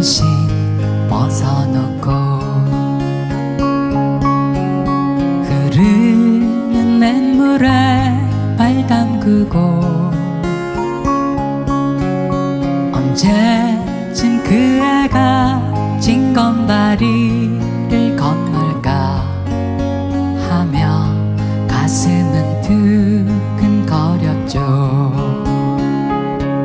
조금씩 벗어놓고 흐르는 냇물에 발 담그고 언제쯤 그 애가 진건다리를 건널까 하며 가슴은 두